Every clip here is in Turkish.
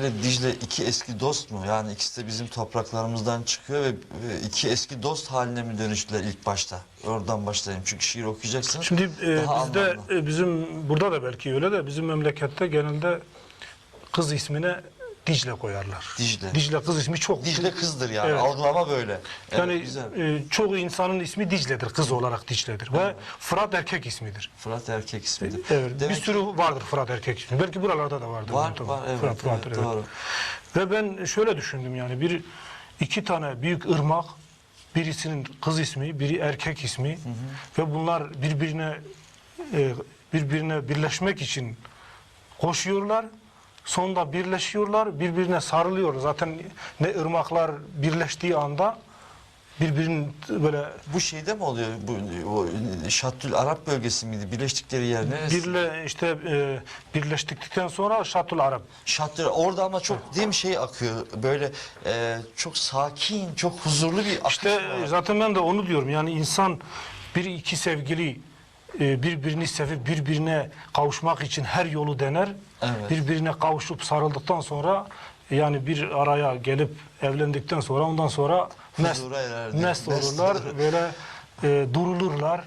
ile Dicle iki eski dost mu? Yani ikisi de bizim topraklarımızdan çıkıyor ve ve iki eski dost haline mi dönüştüler ilk başta? Oradan başlayayım çünkü şiir okuyacaksınız. Şimdi e, Daha bizde anlamlı. e, bizim burada da belki öyle de bizim memlekette genelde kız ismine Dicle koyarlar. Dicle. Dicle kız ismi çok. Dicle kızdır yani Evet. algılama böyle. Evet, Yani güzel. e, çoğu insanın ismi Dicle'dir, kız olarak Dicle'dir ve Fırat erkek ismidir. Fırat erkek ismidir. Evet, Demek bir sürü vardır Fırat erkek ismi. Belki buralarda da vardır. Var, var, evet, Fırat evet, vardır, evet. doğru. Ve ben şöyle düşündüm yani bir iki tane büyük ırmak, birisinin kız ismi, biri erkek ismi ve bunlar birbirine e, birbirine birleşmek için koşuyorlar. Sonunda birleşiyorlar, birbirine sarılıyor. Zaten ne ırmaklar birleştiği anda birbirinin böyle Bu şeyde mi oluyor? Bu o Şattül Arap bölgesi miydi? Birleştikleri yer neresi? birle işte e, birleştikten sonra Şatul Arap. Şattül orada ama çok değil mi şey akıyor böyle e, çok sakin, çok huzurlu bir akış İşte var. zaten ben de onu diyorum. Yani insan bir iki sevgili e, birbirini sevip birbirine kavuşmak için her yolu dener. Evet. Birbirine kavuşup sarıldıktan sonra yani bir araya gelip evlendikten sonra ondan sonra mest, mest olurlar olur. böyle e, durulurlar.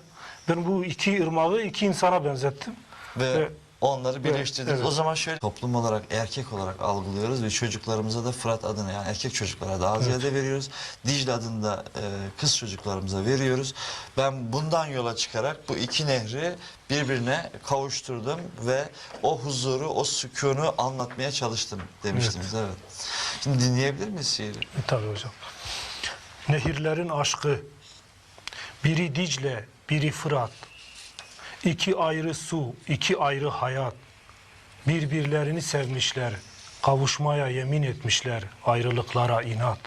Ben bu iki ırmağı iki insana benzettim. ve Ve- onları birleştirdiniz. evet. O zaman şöyle toplum olarak erkek olarak algılıyoruz ve çocuklarımıza da Fırat adını yani erkek çocuklara daha ziyade veriyoruz. Dicle adını da e, kız çocuklarımıza veriyoruz. Ben bundan yola çıkarak bu iki nehri birbirine kavuşturdum ve o huzuru, o sükunu anlatmaya çalıştım demiştiniz. Evet. Şimdi dinleyebilir miyiz şiiri? E, Tabii hocam. Nehirlerin aşkı. Biri Dicle, biri Fırat. İki ayrı su, iki ayrı hayat. Birbirlerini sevmişler. Kavuşmaya yemin etmişler. Ayrılıklara inat.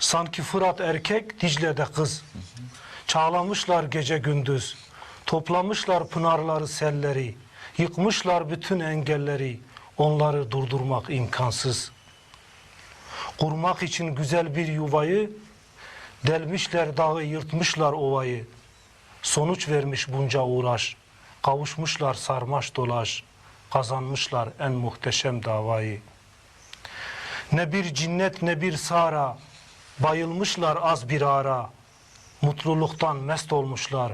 Sanki Fırat erkek, Dicle'de kız. Çağlamışlar gece gündüz. Toplamışlar pınarları selleri. Yıkmışlar bütün engelleri. Onları durdurmak imkansız. Kurmak için güzel bir yuvayı, delmişler dağı, yırtmışlar ovayı. Sonuç vermiş bunca uğraş, kavuşmuşlar sarmaş dolaş, kazanmışlar en muhteşem davayı. Ne bir cinnet ne bir sara, bayılmışlar az bir ara, mutluluktan mest olmuşlar,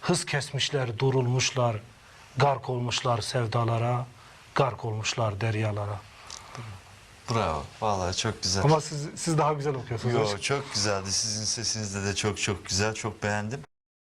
hız kesmişler durulmuşlar, gark olmuşlar sevdalara, gark olmuşlar deryalara. Bravo. Vallahi çok güzel. Ama siz, siz daha güzel okuyorsunuz. Yo, çok güzeldi. Sizin sesinizde de çok çok güzel. Çok beğendim.